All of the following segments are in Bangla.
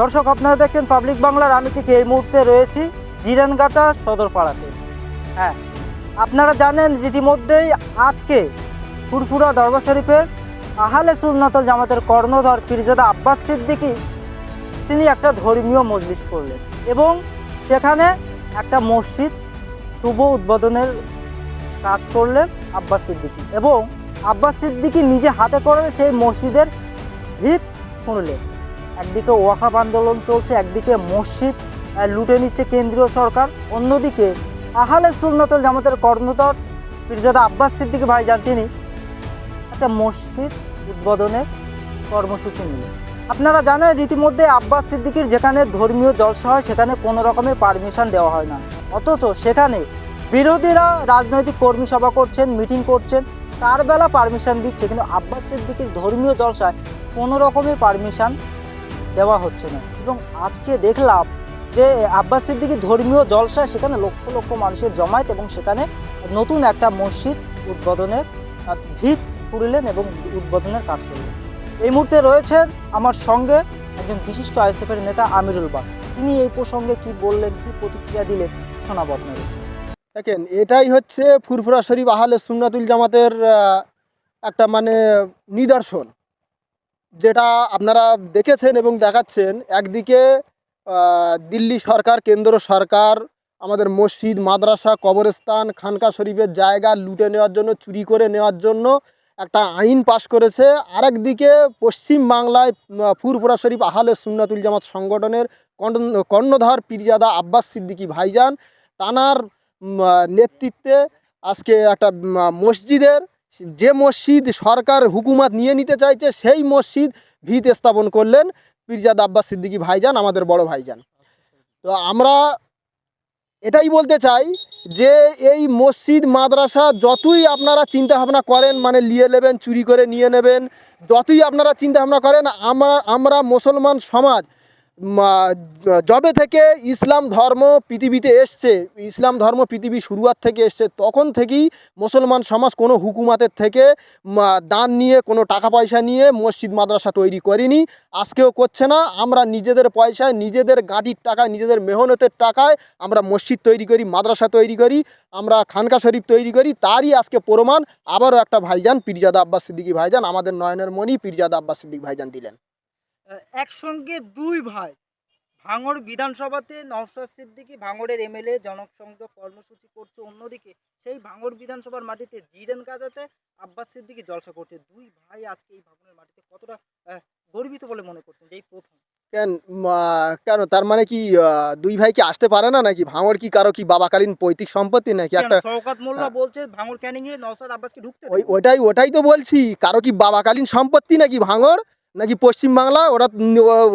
দর্শক, আপনারা দেখছেন পাবলিক বাংলার আমি ঠিক এই মুহূর্তে রয়েছি জিরানগাছা সদর পাড়াতে হ্যাঁ আপনারা জানেন রীতিমধ্যেই আজকে ফুরফুরা দরবার শরীফের আহলে সুন্নাতল জামাতের কর্ণধর পীরজাদা আব্বাস সিদ্দিকী, তিনি একটা ধর্মীয় মজলিস করলেন এবং সেখানে একটা মসজিদ শুভ উদ্বোধনের কাজ করলেন আব্বাস সিদ্দিকী এবং আব্বাস সিদ্দিকী নিজে হাতে করে সেই মসজিদের ভিত খুঁড়লেন। একদিকে ওয়াকাফ আন্দোলন চলছে, একদিকে মসজিদ লুটে নিচ্ছে কেন্দ্রীয় সরকার। অন্যদিকে আহলে সুন্নতল জামাতের কর্ণধর পীরজাদা আব্বাস সিদ্দিকী ভাইজান তিনি একটা মসজিদ উদ্বোধনের কর্মসূচি নিলেন আপনারা জানেন রীতিমধ্যে আব্বাস সিদ্দিকীর যেখানে ধর্মীয় জলসা হয়, সেখানে কোনো রকমের পারমিশন দেওয়া হয় না। অথচ সেখানে বিরোধীরা রাজনৈতিক কর্মী সভা করছেন, মিটিং করছেন, তার বেলা পারমিশন দিচ্ছে। কিন্তু আব্বাস সিদ্দিকীর ধর্মীয় জলসায় কোনো রকমের পারমিশন দেওয়া হচ্ছে না। এবং আজকে দেখলাম যে আব্বাস সিদ্দিকীর ধর্মীয় জলসায় সেখানে লক্ষ লক্ষ মানুষের জমায়েত এবং সেখানে নতুন একটা মসজিদ উদ্বোধনের ভিত খুঁড়লেন এবং উদ্বোধনের কাজ করলেন। এই মুহূর্তে রয়েছেন আমার সঙ্গে একজন বিশিষ্ট আইএসএফের নেতা আমিরুল বাগ। তিনি এই প্রসঙ্গে কি বললেন, কি প্রতিক্রিয়া দিলেন, শোনাবো আপনাদের। দেখেন, এটাই হচ্ছে ফুরফুরা শরীফ আহলে সুন্নাতুল জামাতের একটা মানে নিদর্শন। যেটা আপনারা দেখেছেন এবং দেখাচ্ছেন একদিকে দিল্লি সরকার কেন্দ্র সরকার আমাদের মসজিদ মাদ্রাসা কবরস্থান খানকা শরীফের জায়গা লুটে নেওয়ার জন্য চুরি করে নেওয়ার জন্য একটা আইন পাশ করেছে। আরেকদিকে পশ্চিম বাংলায় উম, ফুরফুরা শরীফ আহলে সুন্নাতুল জামাত সংগঠনের কর্ণ- কর্ণধার পীরজাদা আব্বাস সিদ্দিকী ভাইজান তানার নেতৃত্বে আজকে একটা মসজিদের যে মসজিদ সরকার হুকুমাত নিয়ে নিতে চাইছে, সেই মসজিদ ভিত স্থাপন করলেন পিরজাদ আব্বাস সিদ্দিকী ভাইজান, আমাদের বড় ভাইজান। তো আমরা এটাই বলতে চাই যে এই মসজিদ মাদ্রাসা যতই আপনারা চিন্তা ভাবনা করেন মানে নিয়ে নেবেন, চুরি করে নিয়ে নেবেন, যতই আপনারা চিন্তা ভাবনা করেন, আমরা আমরা মুসলমান সমাজ যবে থেকে ইসলাম ধর্ম পৃথিবীতে এসছে, ইসলাম ধর্ম পৃথিবী শুরুয়াত থেকে এসছে, তখন থেকেই মুসলমান সমাজ কোনো হুকুমাতের থেকে দান নিয়ে, কোনো টাকা পয়সা নিয়ে মসজিদ, মাদ্রাসা তৈরি করিনি। আজকেও করছে না। আমরা নিজেদের পয়সায়, নিজেদের গাড়ির টাকায়, নিজেদের মেহনতের টাকায় আমরা মসজিদ তৈরি করি, মাদ্রাসা তৈরি করি, আমরা খানকা শরীফ তৈরি করি। তারই আজকে প্রমাণ। আবারও একটা ভাইজান, পীরজাদা আব্বাস সিদ্দিকী ভাইজান, আমাদের নয়নের মণি পীরজাদা আব্বাস সিদ্দিক ভাইজান দিলেন। একসঙ্গে দুই ভাই ভাঙড় বিধানসভাতে নওশাদ সিদ্দিকী ভাঙড়ের এমএলএ জনসংযোগ কর্মসূচি করছে অন্যদিকে সেই ভাঙড় বিধানসভার মাটিতে জিরেন গাজাতে আব্বাস সিদ্দিকী জলসা করছে। দুই ভাই আজকে এই ভাঙড়ের মাটিতে কতটা গর্বিত বলে মনে করছেন? এই প্রথম। কেন কেন তার মানে কি দুই ভাই কি আসতে পারে না নাকি? ভাঙড় কি কারও কি বাবাকালীন পৈতৃক সম্পত্তি নাকি একটা শওকাত মোল্লা হ্যাঁ। বলছে ভাঙড় ক্যানিং এ নওশাদ আব্বাসকে ঢুকতে ওই। ওটাই ওটাই তো বলছি কারও কি বাবাকালীন সম্পত্তি নাকি ভাঙড়? নাকি পশ্চিমবাংলা? ওরা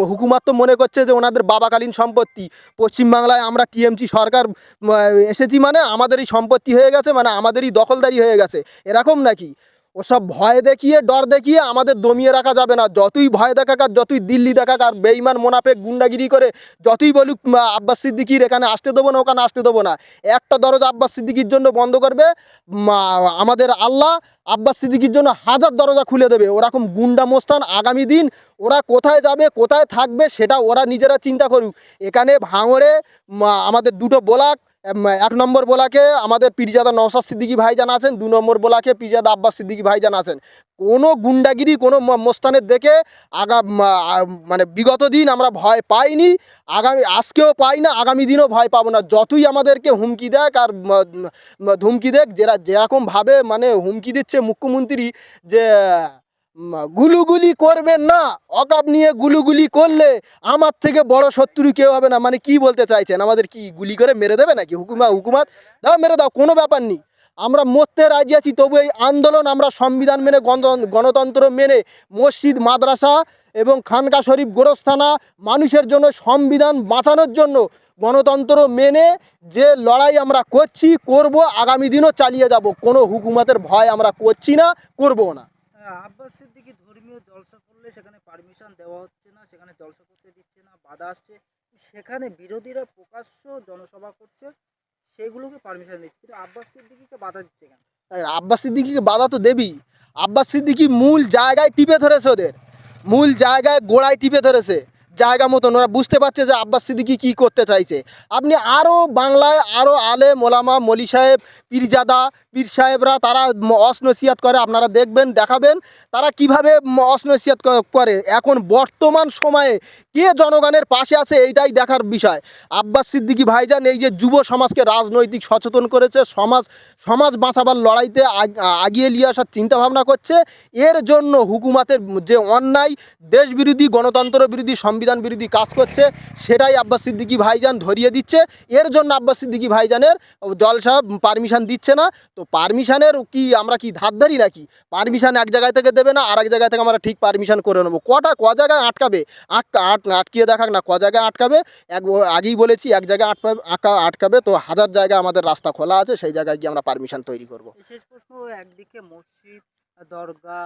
হুকুমাত তো মনে করছে যে ওনাদের বাবাকালীন সম্পত্তি। পশ্চিমবাংলায় আমরা টিএমসি সরকার এসেছি মানে আমাদেরই সম্পত্তি হয়ে গেছে মানে আমাদেরই দখলদারি হয়ে গেছে। এরকম নাকি? ওসব ভয় দেখিয়ে, ডর দেখিয়ে আমাদের দমিয়ে রাখা যাবে না। যতই ভয় দেখাক আর যতই দিল্লি দেখাক আর বেইমান মোনাফেক, গুন্ডাগিরি করে, যতই বলুক আব্বাস সিদ্দিকির এখানে আসতে দেবো না, ওখানে আসতে দেবো না। একটা দরজা আব্বাস সিদ্দিকির জন্য বন্ধ করবে আমাদের আল্লাহ আব্বাস সিদ্দিকির জন্য হাজার দরজা খুলে দেবে। ওরকম গুন্ডা মোস্তান আগামী দিন ওরা কোথায় যাবে, কোথায় থাকবে, সেটা ওরা নিজেরা চিন্তা করুক। এখানে ভাঙড়ে আমাদের দুটো বোলাক এক নম্বর বোলাকে আমাদের পীরজাদা নওসাদ সিদ্দিকী ভাইজান আছেন দু নম্বর বোলাকে পীরজাদা আব্বাস সিদ্দিকী ভাইজান আছেন কোনো গুন্ডাগিরি, কোনো মোস্তানের দেখে আগা মানে বিগত দিন আমরা ভয় পাইনি, আগামী, আজকেও পাই না, আগামী দিনও ভয় পাবো না। যতই আমাদেরকে হুমকি দেখ আর ধুমকি দেখ যেরা, যেরকমভাবে মানে হুমকি দিচ্ছে মুখ্যমন্ত্রী যে গুলুগুলি করবেন না। অকাপ নিয়ে গুলুগুলি করলে আমার থেকে বড় শত্রু কেউ হবে না। মানে কি বলতে চাইছেন? আমাদের কি গুলি করে মেরে দেবে নাকি? হুকুমা, হুকুমাত? দাও, মেরে দাও, কোনো ব্যাপার নেই। আমরা মরতে রাজি আছি, তবু এই আন্দোলন আমরা সংবিধান মেনে গণতন্ত্র মেনে, মসজিদ, মাদ্রাসা এবং খানকা শরীফ, গোরস্থানা, মানুষের জন্য সংবিধান বাঁচানোর জন্য গণতন্ত্র মেনে যে লড়াই আমরা করছি, করব, আগামী দিনও চালিয়ে যাব। কোনো হুকুমাতের ভয় আমরা করছি না করব না সিদ্দিকী ধর্মীয় জলসা করলে সেখানে পারমিশন দেওয়া হচ্ছে না, সেখানে জলসা করতে দিচ্ছে না, বাধা আসছে। সেখানে বিরোধীরা প্রকাশ্য জনসভা করছে, সেগুলোকে পারমিশন দিচ্ছে। কিন্তু আব্বাস সিদ্দিকিকে বাধা দিচ্ছে কেন? আব্বাস সিদ্দিকিকে বাধা তো দেবি আব্বাস সিদ্দিকি মূল জায়গায় টিপে ধরেছে ওদের। মূল জায়গায় গোড়ায় টিপে ধরেছে। জায়গা মতন, ওরা বুঝতে পারছে যে আব্বাস সিদ্দিকি কী করতে চাইছে। আপনি আরও বাংলায় আরও আলে মোলামা মলি সাহেব, পীরজাদা, পীর সাহেবরা, তারা অসনসিয়াত করে, আপনারা দেখবেন, দেখাবেন, তারা কীভাবে অসনসিয়াত করে। এখন বর্তমান সময়ে কে জনগণের পাশে আছে, এইটাই দেখার বিষয়। আব্বাস সিদ্দিকী ভাইজান এই যে যুব সমাজকে রাজনৈতিক সচেতন করেছে, সমাজ সমাজ বাঁচাবার লড়াইতে আগিয়ে নিয়ে আসার চিন্তাভাবনা করছে। এর জন্য হুকুমাতের যে অন্যায় দেশ বিরোধী গণতন্ত্র বিরোধী সংবিধান বিরোধী কাজ করছে, সেটাই আব্বাস সিদ্দিকী ভাইজান ধরিয়ে দিচ্ছে। এর জন্য আব্বাস সিদ্দিকী ভাইজানের জলসা পারমিশন দিচ্ছে না। তো পারমিশানের কি আমরা কি ধার ধারি নাকি? পারমিশন এক জায়গায় থেকে দেবে না আর এক জায়গায় থেকে আমরা ঠিক পারমিশন করে নেব। কটা, ক জায়গায় আটকাবে? আটকা আট, আটকিয়ে দেখাক না, ক জায়গায় আটকাবে? এক, আগেই বলেছি, এক জায়গায় আটকাবে আঁকা, আটকাবে। তো হাজার জায়গায় আমাদের রাস্তা খোলা আছে, সেই জায়গায় গিয়ে আমরা পারমিশন তৈরি করব। শেষ প্রশ্ন, একদিকে মসজিদ দরগা,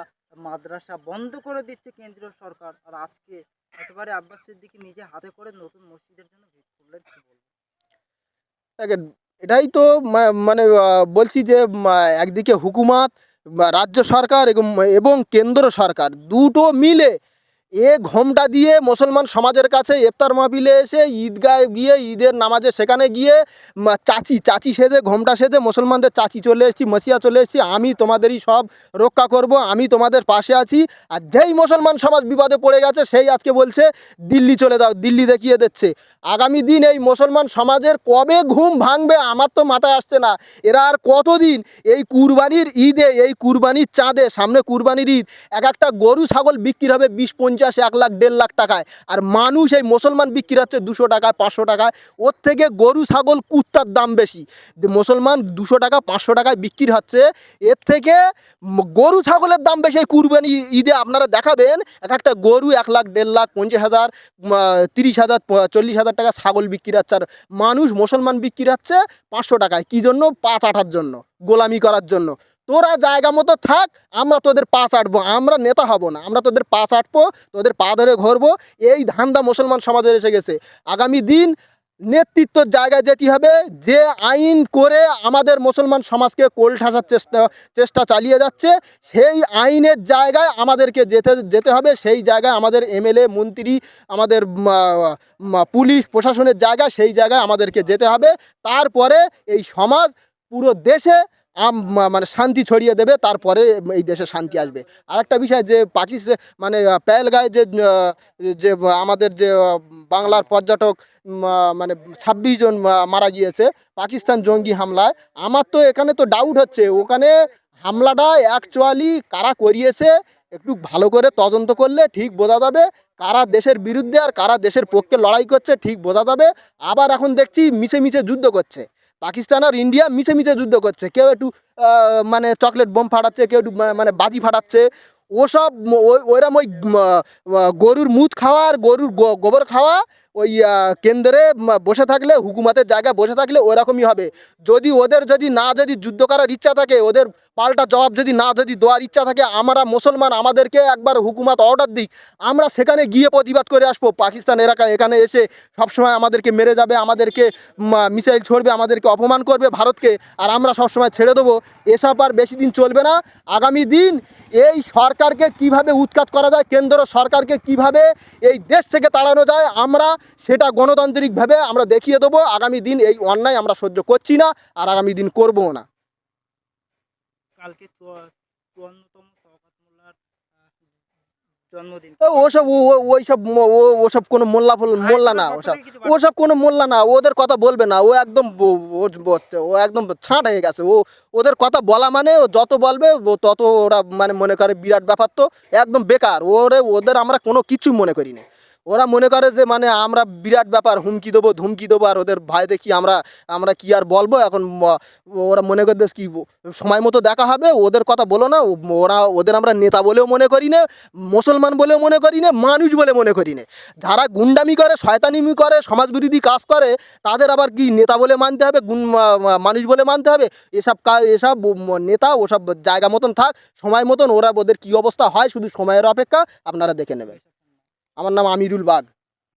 মাদ্রাসা বন্ধ করে দিচ্ছে কেন্দ্রীয় সরকার। আর আজকে একেবারে আব্বাস সিদ্দিকি নিজে হাতে করে নতুন মসজিদের জন্য ভিড় করলেন, কি বলবেন এটাই তো মানে বলছি যে একদিকে হুকুমাত, রাজ্য সরকার এবং এবং কেন্দ্র সরকার, দুটো মিলে এ ঘোমটা দিয়ে মুসলমান সমাজের কাছে ইফতার মাহফিলে এসে ঈদগায় গিয়ে ঈদের নামাজে সেখানে গিয়ে চাচি চাচি সেজে, ঘোমটা সেজে মুসলমানদের চাচি চলে এসেছি, মসিয়া চলে এসেছি, আমি তোমাদেরই সব রক্ষা করব, আমি তোমাদের পাশে আছি। আর যেই মুসলমান সমাজ বিপদে পড়ে গেছে, সেই আজকে বলছে, দিল্লি চলে যাও, দিল্লি দেখিয়ে দিচ্ছে। আগামী দিন এই মুসলমান সমাজের কবে ঘুম ভাঙবে আমার তো মাথায় আসছে না। এরা আর কতদিন এই কুরবানির ঈদে, এই কুরবানির চাঁদে, সামনে কুরবানির ঈদ, এক একটা গরু, ছাগল বিক্রি হবে, বিশ পঞ্চাশ এক লাখ, দেড় লাখ টাকায়। আর মানুষ এই মুসলমান বিক্রি হচ্ছে দুশো টাকায়, পাঁচশো টাকায়। ওর থেকে গরু, ছাগল, কুত্তার দাম বেশি। মুসলমান দুশো টাকা, পাঁচশো টাকায় বিক্রি হচ্ছে। এর থেকে গরু, ছাগলের দাম বেশি। কুরবানি ঈদে আপনারা দেখাবেন, এক একটা গরু এক লাখ, দেড় লাখ, পঞ্চাশ হাজার তিরিশ হাজার চল্লিশ হাজার টাকা ছাগল বিক্রি হচ্ছে। আর মানুষ মুসলমান বিক্রি হচ্ছে পাঁচশো টাকায়। কী জন্য? পাঁচ আটার জন্য, গোলামি করার জন্য। তোরা জায়গা মতো থাক, আমরা তোদের পাশ আটবো আমরা নেতা হব না, আমরা তোদের পাশ আটবো তোদের পা ধরে ঘরবো, এই ধান্দা মুসলমান সমাজে এসে গেছে। আগামী দিন নেতৃত্বর জায়গায় যেতে হবে, যে আইন করে আমাদের মুসলমান সমাজকে কোল ঠাসার চেষ্টা চেষ্টা চালিয়ে যাচ্ছে, সেই আইনের জায়গায় আমাদেরকে যেতে যেতে হবে, সেই জায়গায় আমাদের এমএলএ, মন্ত্রী, আমাদের পুলিশ, প্রশাসনের জায়গা সেই জায়গায় আমাদেরকে যেতে হবে। তারপরে এই সমাজ পুরো দেশে মানে শান্তি ছড়িয়ে দেবে তারপরে এই দেশে শান্তি আসবে। আর একটা বিষয় যে পাকিস্তান মানে আহ, পেহেলগাঁয়ে যে যে আমাদের যে বাংলার পর্যটক মানে ছাব্বিশ জন মারা গিয়েছে পাকিস্তান জঙ্গি হামলায়। আমার তো এখানে তো ডাউট হচ্ছে ওখানে হামলাটা অ্যাকচুয়ালি কারা করিয়েছে একটু ভালো করে তদন্ত করলে ঠিক বোঝা যাবে কারা দেশের বিরুদ্ধে আর কারা দেশের পক্ষে লড়াই করছে ঠিক বোঝা যাবে। আবার এখন দেখছি মিশে মিশে যুদ্ধ করছে। পাকিস্তান আর ইন্ডিয়া মিশে মিশে যুদ্ধ করছে। কেউ একটু মানে চকলেট বোম ফাটাচ্ছে, কেউ একটু মানে বাজি ফাটাচ্ছে। ওসব ওইরকম ওই গরুর মুদ খাওয়া আর গরুর গোবর খাওয়া ওই কেন্দ্রে বসে থাকলে, হুকুমাতের জায়গায় বসে থাকলে ওরকমই হবে। যদি ওদের যদি না যদি যুদ্ধ করার ইচ্ছা থাকে, ওদের পাল্টা জবাব যদি না যদি দেওয়ার ইচ্ছা থাকে, আমরা মুসলমান, আমাদেরকে একবার হুকুমাত অর্ডার দিক। আমরা সেখানে গিয়ে প্রতিবাদ করে আসব। পাকিস্তান এলাকা এখানে এসে সবসময় আমাদেরকে মেরে যাবে, আমাদেরকে মিসাইল ছড়বে, আমাদেরকে অপমান করবে ভারতকে, আর আমরা সবসময় ছেড়ে দেবো। এসব আর বেশি দিন চলবে না। আগামী দিন এই সরকারকে কীভাবে উৎখাত করা যায়, কেন্দ্র সরকারকে কীভাবে এই দেশ থেকে তাড়ানো যায়, আমরা সেটা গণতান্ত্রিকভাবে আমরা দেখিয়ে দেবো। আগামী দিন এই অন্যায় আমরা সহ্য করছি না, আর আগামী দিন করব না। কালকে চুয়ান্নতম শওকত মোল্লার জন্মদিন। ওসব ও- ও- ওইসব ও- ওসব কোনো মোল্লা মোল্লা না ওসব। ওসব কোনো মোল্লা না ওদের কথা বলবে না ও একদম ও- একদম ছাঁট হয়ে গেছে। ও ওদের কথা বলা মানে ও যত বলবে তত ওরা মানে মনে করে বিরাট ব্যাপার তো একদম বেকার। ওরে ওদের আমরা কোনো কিছু মনে করি না। ওরা মনে করে যে মানে আমরা বিরাট ব্যাপার, হুমকি দেবো, ধুমকি দেবো, আর ওদের ভাই দেখি আমরা আমরা কি আর বলব? এখন ওরা মনে করতে কি, সময় মতো দেখা হবে, ওদের কথা বলো না, ওরা, ওদের আমরা নেতা বলেও মনে করি না, মুসলমান বলেও মনে করি না, মানুষ বলে মনে করি না। যারা গুন্ডামি করে, শয়তানিমি করে, সমাজবিরোধী কাজ করে, তাদের আবার কি নেতা বলে মানতে হবে গুণ মানুষ বলে মানতে হবে? এসব কাজ এসব নেতা, ওসব জায়গা মতন থাক, সময় মতন ওরা ওদের কি অবস্থা হয়, শুধু সময়ের অপেক্ষা, আপনারা দেখে নেবেন। আমার নাম আমিরুল বাগ।